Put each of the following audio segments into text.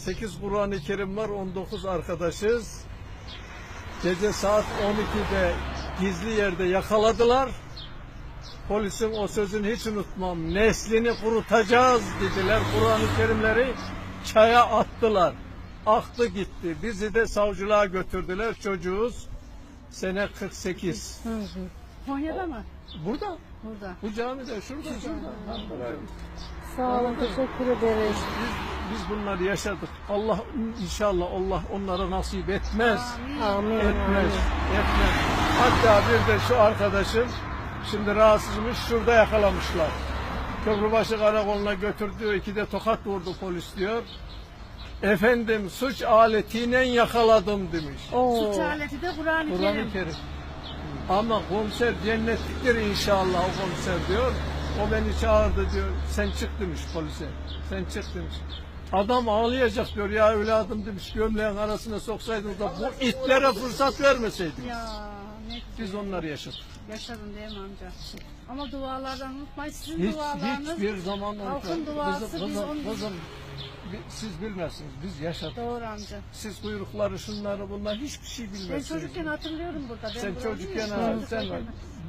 8 Kur'an-ı Kerim var, 19 arkadaşız. Gece saat 12'de gizli yerde yakaladılar. Polisin o sözünü hiç unutmam. Neslini kurutacağız dediler. Kur'an-ı Kerimleri çaya attılar. Aktı gitti. Bizi de savcılığa götürdüler. Çocuğuz. Sene 48. Konya'da mı? Burada. Burada. Bu camide şurada şurada. Sağ olun, teşekkür ederiz. Biz, biz bunları yaşadık. Allah inşallah Allah onlara nasip etmez. Amin. Etmez. amin. Etmez. Hatta bir de şu arkadaşım şimdi rahatsızmış şurada yakalamışlar. Köprübaşı karakoluna götürdü. iki de tokat vurdu polis diyor. Efendim suç aletiyle yakaladım demiş. Oo. Suç aleti de Kur'an-ı Kerim. Kur'an-ı Kerim. Ama komiser cennetliktir inşallah o komiser diyor. O beni çağırdı diyor. Sen çık demiş polise. Sen çık demiş. Adam ağlayacak diyor ya evladım demiş gömleğin arasına soksaydın da bu itlere fırsat vermeseydin. Ya ne Biz onları yaşadık. yaşadın değil mi amca? Ama dualardan unutmayın. Sizin Hiç, dualarınız hiçbir zaman halkın duası Kızım, biz kızım, onu... kızım, bi- siz bilmezsiniz. Biz yaşadık. Doğru amca. Siz kuyrukları şunları bunlar hiçbir şey Ben bilmezsiniz. çocukken hatırlıyorum burada. Ben Sen burada çocukken değilim. ha, sen.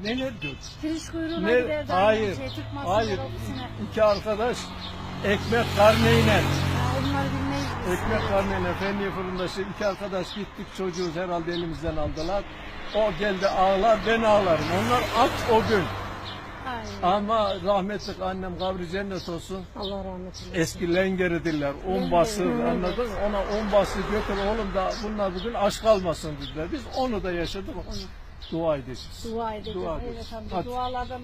Neler gördün? Pirinç kuyruğuna Ne? giderdi. Hayır. Şey, Hayır. İki arkadaş ekmek karneyle. Ekmek karneyle Fenli fırında şey, iki arkadaş gittik çocuğuz herhalde elimizden aldılar. O geldi ağlar ben ağlarım. Onlar aç o gün. Aynen. Ama rahmetli annem kabri cennet olsun. Allah rahmet eylesin. Eski lengeri diller. Un bası anladın mı? Ona un bası götür oğlum da bunlar bugün aç kalmasın dediler. Biz onu da yaşadık. Dua edeceğiz. Dua edeceğiz. Dua Evet edeceğiz. Hadi. Dualardan